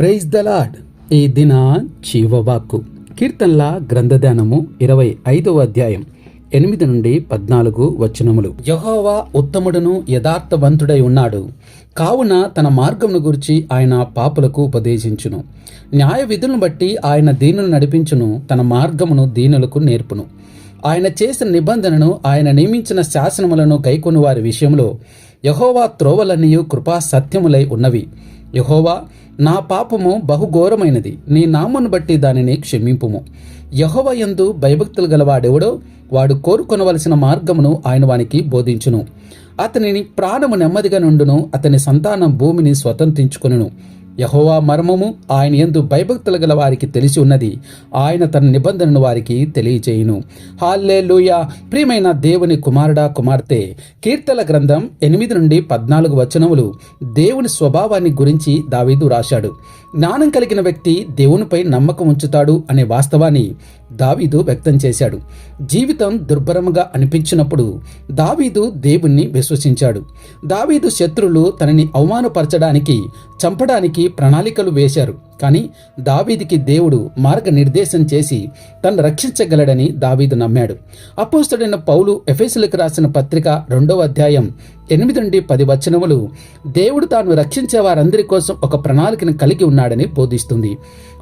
Praise the lord ఈ దిన జీవవాక్కు కీర్తనల గ్రంథధ్యానము ఇరవై ఐదవ అధ్యాయం ఎనిమిది నుండి పద్నాలుగు వచనములు. యహోవా ఉత్తముడను యథార్థవంతుడై ఉన్నాడు. కావున తన మార్గమును గురించి ఆయన పాపులకు ఉపదేశించును. న్యాయ విధులను బట్టి ఆయన దీనులు నడిపించును తన మార్గమును దీనులకు నేర్పును. ఆయన చేసిన నిబంధనను ఆయన నియమించిన శాసనములను కైకొని వారి విషయంలో యహోవా త్రోవలన్నీయు కృపా సత్యములై ఉన్నవి. యహోవా నా పాపము బహుఘోరమైనది. నీ నామను బట్టి దానిని క్షమింపుము. యహోవ యందు భయభక్తులు గలవాడెవడో వాడు కోరుకొనవలసిన మార్గమును ఆయన వానికి బోధించును. అతనిని ప్రాణము నెమ్మదిగా నుండును అతని సంతానం భూమిని స్వతంత్రించుకొనును. యహోవా మర్మము ఆయన ఎందు భయభక్తులు గల వారికి తెలిసి ఉన్నది. ఆయన తన నిబంధనను వారికి తెలియచేయును. హాల్లే ప్రియమైన దేవుని కుమారుడా కుమార్తె! కీర్తన గ్రంథం ఎనిమిది నుండి పద్నాలుగు వచనములు దేవుని స్వభావాన్ని గురించి దావీదు రాశాడు. జ్ఞానం కలిగిన వ్యక్తి దేవునిపై నమ్మకం ఉంచుతాడు అనే వాస్తవాన్ని దావీదు వ్యక్తం చేశాడు. జీవితం దుర్భరముగా అనిపించినప్పుడు దావీదు దేవుణ్ణి విశ్వసించాడు. దావీదు శత్రులు తనని అవమానపరచడానికి చంపడానికి ప్రణాళికలు వేశారు. కానీ దావీదికి దేవుడు మార్గనిర్దేశం చేసి తను రక్షించగలడని దావీదు నమ్మాడు. అపోస్తుడైన పౌలు ఎఫెసులకు రాసిన పత్రిక రెండవ అధ్యాయం ఎనిమిది నుండి పది వచనములు. దేవుడు తాను రక్షించే వారందరి కోసం ఒక ప్రణాళికను కలిగి ఉన్నాడని బోధిస్తుంది.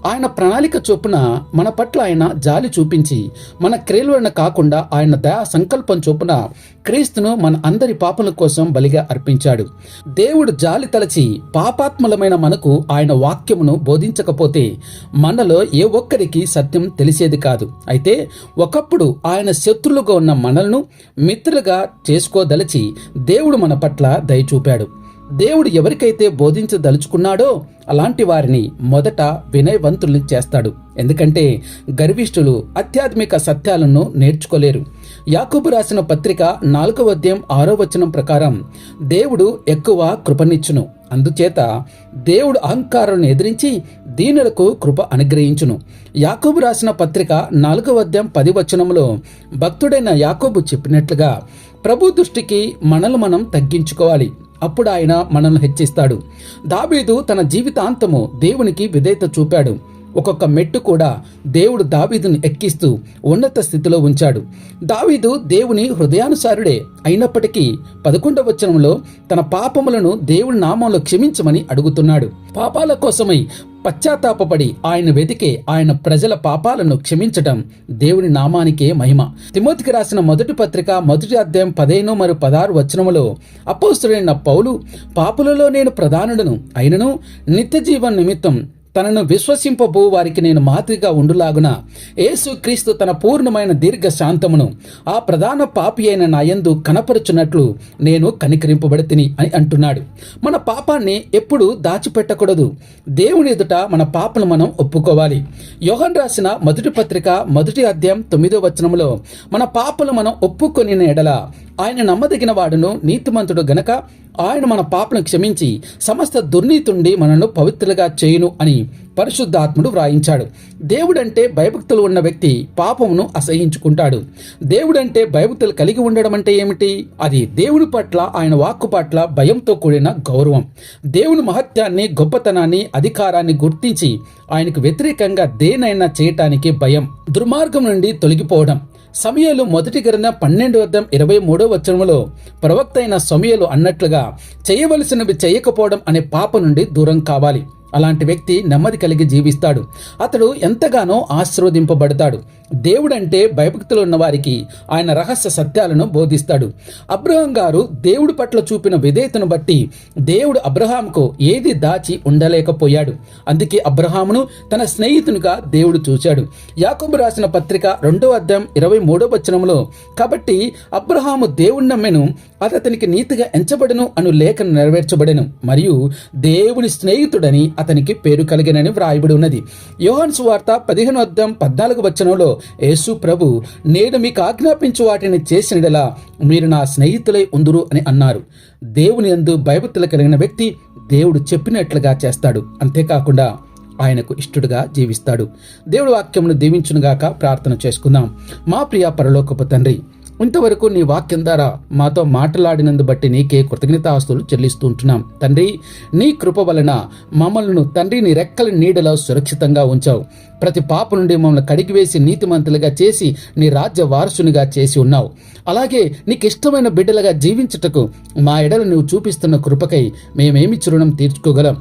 ఆయన ప్రణాళిక చొప్పున మన పట్ల ఆయన జాలి చూపించి మన క్రియలను కాకుండా ఆయన దయా సంకల్పం చొప్పున క్రీస్తును మన అందరి పాపల కోసం బలిగా అర్పించాడు. దేవుడు జాలి తలచి పాపాత్మలమైన మనకు ఆయన వాక్యమును బోధించకపోతే మనలో ఏ ఒక్కరికి సత్యం తెలిసేది కాదు. అయితే ఒకప్పుడు ఆయన శత్రులుగా ఉన్న మనల్ని మిత్రులుగా చేసుకోదలచి దేవుడు మన పట్ల దయ చూపాడు. దేవుడు ఎవరికైతే బోధించదలుచుకున్నాడో అలాంటి వారిని మొదట వినయవంతుల్ని చేస్తాడు. ఎందుకంటే గర్విష్ఠులు ఆధ్యాత్మిక సత్యాలను నేర్చుకోలేరు. యాకూబు రాసిన పత్రిక నాలుగవ అధ్యాయం ఆరో వచనం ప్రకారం దేవుడు ఎక్కువ కృపనిచ్చును. అందుచేత దేవుడు అహంకారాలను ఎదిరించి దీనులకు కృప అనుగ్రహించును. యాకోబు రాసిన పత్రిక నాలుగవ అధ్యాయం పది వచనంలో భక్తుడైన యాకోబు చెప్పినట్లుగా ప్రభు దృష్టికి మనల్ని మనం తగ్గించుకోవాలి. అప్పుడు ఆయన మనల్ని హెచ్చిస్తాడు. దాబీదు తన జీవితాంతము దేవునికి విధేయత చూపాడు. ఒక్కొక్క మెట్టు కూడా దేవుడు దావీదును ఎక్కిస్తూ ఉన్నత స్థితిలో ఉంచాడు. దావీదు దేవుని హృదయానుసారుడే అయినప్పటికీ పదకొండవ వచనంలో తన పాపములను దేవుడి నామంలో క్షమించమని అడుగుతున్నాడు. పాపాల కోసమై పశ్చాత్తాపడి ఆయన వెతికే ఆయన ప్రజల పాపాలను క్షమించటం దేవుని నామానికే మహిమ. తిమోతికి రాసిన మొదటి పత్రిక మొదటి అధ్యాయం పదిహేను మరియు పదహారు వచనములో అపోస్తుడైన పౌలు పాపులలో నేను ప్రధానుడను అయినను నిత్య జీవన నిమిత్తం తనను విశ్వసింపబో వారికి నేను మాదిరిగా ఉండులాగున యేసుక్రీస్తు తన పూర్ణమైన దీర్ఘ శాంతమును ఆ ప్రధాన పాపి అయిన నాయందు కనపరుచున్నట్లు నేను కనికరింపబడితిని అని అంటున్నాడు. మన పాపాన్ని ఎప్పుడు దాచిపెట్టకూడదు. దేవుని ఎదుట మన పాపను మనం ఒప్పుకోవాలి. యోహన్ రాసిన మొదటి పత్రిక మొదటి అధ్యాయం తొమ్మిదో వచనంలో మన పాపలు మనం ఒప్పుకొని ఎడల ఆయన నమ్మదగిన వాడును నీతిమంతుడు గనక ఆయన మన పాపను క్షమించి సమస్త దుర్నీతుండి మనను పవిత్రులుగా చేయును అని పరిశుద్ధాత్ముడు వ్రాయించాడు. దేవుడంటే భయభక్తులు ఉన్న వ్యక్తి పాపమును అసహించుకుంటాడు దేవుడంటే భయభక్తులు కలిగి ఉండడం అంటే ఏమిటి? అది దేవుడి పట్ల ఆయన వాక్కు పట్ల భయంతో కూడిన గౌరవం. దేవుని మహత్యాన్ని గొప్పతనాన్ని అధికారాన్ని గుర్తించి ఆయనకు వ్యతిరేకంగా దేనైనా చేయటానికి భయం దుర్మార్గం నుండి తొలగిపోవడం. సమయలు మొదటి గ్రంథం పన్నెండు వద్ద ఇరవై మూడో వచనంలో ప్రవక్త అయిన సమయలు అన్నట్లుగా చేయవలసినవి చేయకపోవడం అనే పాప నుండి దూరం కావాలి. అలాంటి వ్యక్తి నెమ్మది కలిగి జీవిస్తాడు. అతడు ఎంతగానో ఆశీర్వదింపబడతాడు. దేవుడంటే భయభక్తులు ఉన్నవారికి ఆయన రహస్య సత్యాలను బోధిస్తాడు. అబ్రహం గారు దేవుడి పట్ల చూపిన విధేయతను బట్టి దేవుడు అబ్రహాంకు ఏది దాచి ఉండలేకపోయాడు. అందుకే అబ్రహామును తన స్నేహితునిగా దేవుడు చూశాడు యాకబు రాసిన పత్రిక రెండో అధ్యాయం ఇరవై మూడో వచనంలో కాబట్టి అబ్రహాము దేవుడి నమ్మెను అది అతనికి నీతిగా ఎంచబడను అను లేఖను నెరవేర్చబడెను. మరియు దేవుని స్నేహితుడని అతనికి పేరు కలిగినని వ్రాయబడి ఉన్నది. యోహాన్ సువార్త పదిహేను అద్దం పద్నాలుగు వచనంలో యేసు ప్రభు నేను మీకు ఆజ్ఞాపించు వాటిని చేసినలా మీరు నా స్నేహితులై ఉందురు అని అన్నారు. దేవుని ఎందు భయభక్తులు కలిగిన వ్యక్తి దేవుడు చెప్పినట్లుగా చేస్తాడు. అంతేకాకుండా ఆయనకు ఇష్టడుగా జీవిస్తాడు. దేవుడు వాక్యమును దీవించునుగాక ప్రార్థన చేసుకుందాం. మా ప్రియ పరలోకపు తండ్రి ఇంతవరకు నీ వాక్యం ద్వారా మాతో మాట్లాడినందు బట్టి నీకే కృతజ్ఞతాస్తులు చెల్లిస్తూ ఉంటున్నాం తండ్రి నీ కృప వలన మమ్మల్ని తండ్రి నీ రెక్కల నీడలో సురక్షితంగా ఉంచావు. ప్రతి పాప నుండి మమ్మల్ని కడిగివేసి నీతిమంతులుగా చేసి నీ రాజ్య వారసునిగా చేసి ఉన్నావు. అలాగే నీకు ఇష్టమైన బిడ్డలుగా జీవించుటకు మా ఎడలు నువ్వు చూపిస్తున్న కృపకై మేమేమి చురుణం తీర్చుకోగలం.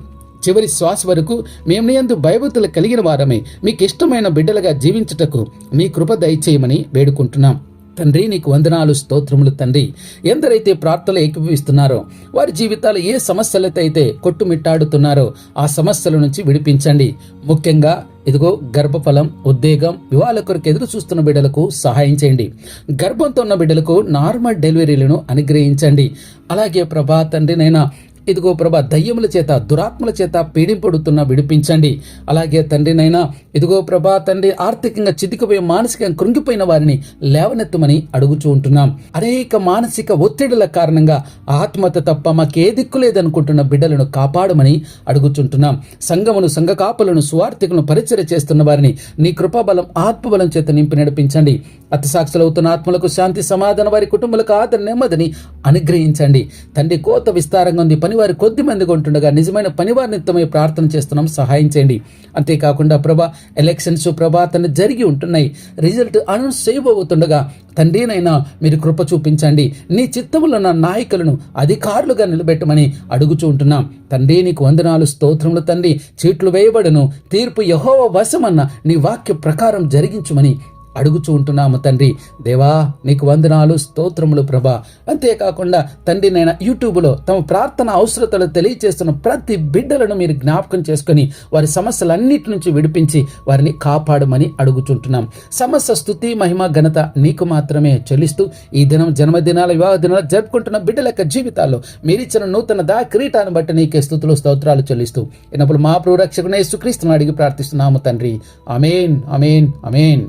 చివరి శ్వాస వరకు మేము నీ భయభూతులు కలిగిన వారమే మీకు ఇష్టమైన బిడ్డలుగా జీవించుటకు నీ కృప దయచేయమని వేడుకుంటున్నాం. తండ్రి నీకు వందనాలు స్తోత్రములు తండ్రి. ఎందరైతే ప్రార్థనలు ఏకీభవిస్తున్నారో వారి జీవితాలు ఏ సమస్యలతో అయితే కొట్టుమిట్టాడుతున్నారో ఆ సమస్యల నుంచి విడిపించండి. ముఖ్యంగా ఇదిగో గర్భఫలం ఉద్వేగం వివాహాల కొరకు ఎదురు చూస్తున్న బిడ్డలకు సహాయం చేయండి. గర్భంతో ఉన్న బిడ్డలకు నార్మల్ డెలివరీలను అనుగ్రహించండి. అలాగే ప్రభా తండ్రినైనా ఇదిగో ప్రభా దయ్యముల చేత దురాత్మల చేత పీడింపడుతున్న విడిపించండి. అలాగే తండ్రినైనా ఇదిగో ప్రభా తండ్రి ఆర్థికంగా చితికిపోయి మానసికంగా కృంగిపోయిన వారిని లేవనెత్తమని అడుగుచూ ఉంటున్నాం. అనేక మానసిక ఒత్తిడుల కారణంగా ఆత్మత తప్ప మాకే దిక్కు లేదనుకుంటున్న బిడ్డలను కాపాడమని అడుగుచుంటున్నాం. సంఘమును సంఘ కాపులను సువార్థికులను పరిచయ చేస్తున్న వారిని నీ కృపాబలం ఆత్మబలం చేత నింపి నడిపించండి. అవుతున్న ఆత్మలకు శాంతి సమాధానం వారి కుటుంబాలకు ఆదరణ నెమ్మదిని అనుగ్రహించండి. తండ్రి కోత విస్తారంగా ఉంది పని పనివారు కొద్ది మందిగా ఉంటుండగా నిజమైన పనివారి నిమిత్తమై ప్రార్థన చేస్తున్నాం. సహాయం చేయండి. అంతేకాకుండా ప్రభా ఎలక్షన్స్ ప్రభా తను జరిగి ఉంటున్నాయి. రిజల్ట్ అనౌన్స్ చేయబోతుండగా తండ్రినైనా మీరు కృప చూపించండి. నీ చిత్తములో ఉన్న నాయకులను అధికారులుగా నిలబెట్టమని అడుగుచూ ఉంటున్నాం. తండ్రి నీకు వందనాలు స్తోత్రములు తండ్రి. చీట్లు వేయబడను. తీర్పు యహోవ వశమన్న నీ వాక్య ప్రకారం జరిగించుమని అడుగుచూ ఉంటున్నాము తండ్రి. దేవా నీకు వందనాలు స్తోత్రములు ప్రభా. అంతేకాకుండా తండ్రి నేను యూట్యూబ్లో తమ ప్రార్థన అవసరతలు తెలియచేస్తున్న ప్రతి బిడ్డలను మీరు జ్ఞాపకం చేసుకొని వారి సమస్యలన్నిటి నుంచి విడిపించి వారిని కాపాడమని అడుగుచుంటున్నాం. సమస్య స్థుతి మహిమ ఘనత నీకు మాత్రమే చెల్లిస్తూ ఈ దినం జన్మదినాల వివాహ దినాలు జరుపుకుంటున్న బిడ్డల యొక్క జీవితాల్లో మీరిచ్చిన నూతన దా కిరీటాన్ని బట్టి నీకే స్థుతులు స్తోత్రాలు చెల్లిస్తూ ఇన్నప్పుడు మా ప్రూరక్షకునే సుక్రీస్తును అడిగి ప్రార్థిస్తున్నాము తండ్రి. అమేన్ అమేన్ అమేన్